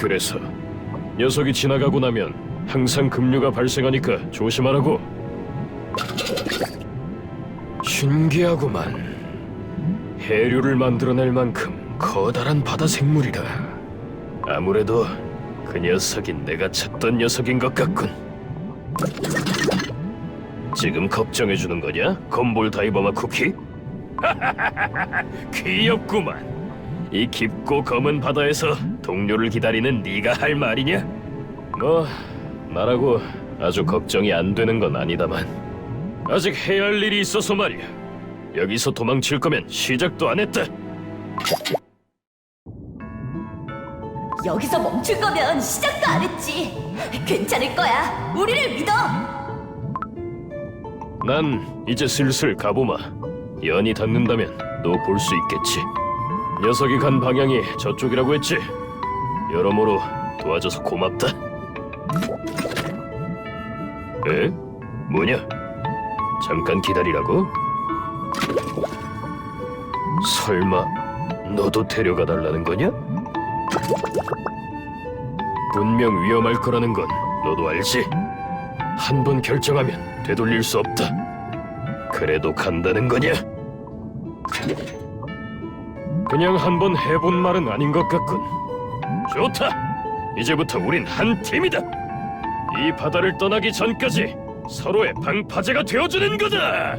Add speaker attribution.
Speaker 1: 그래서 녀석이 지나가고 나면 항상 급류가 발생하니까 조심하라고. 신기하구만. 해류를 만들어낼 만큼 커다란 바다 생물이라. 아무래도 그 녀석이 내가 찾던 녀석인 것 같군. 지금 걱정해주는 거냐? 건볼 다이버마 쿠키? 귀엽구만. 이 깊고 검은 바다에서 동료를 기다리는 네가 할 말이냐? 뭐 나라고 아주 걱정이 안 되는 건 아니다만 아직 해야 할 일이 있어서 말이야. 여기서 도망칠 거면 시작도 안 했다.
Speaker 2: 여기서 멈출 거면 시작도 안 했지. 괜찮을 거야. 우리를 믿어.
Speaker 1: 난 이제 슬슬 가보마. 연이 닿는다면 너 볼 수 있겠지. 녀석이 간 방향이 저쪽이라고 했지. 여러모로 도와줘서 고맙다. 에? 뭐냐? 잠깐 기다리라고? 설마 너도 데려가 달라는 거냐? 분명 위험할 거라는 건 너도 알지? 한 번 결정하면 되돌릴 수 없다. 그래도 간다는 거냐? 그냥 한 번 해본 말은 아닌 것 같군. 좋다. 이제부터 우린 한 팀이다. 이 바다를 떠나기 전까지 서로의 방파제가 되어주는 거다.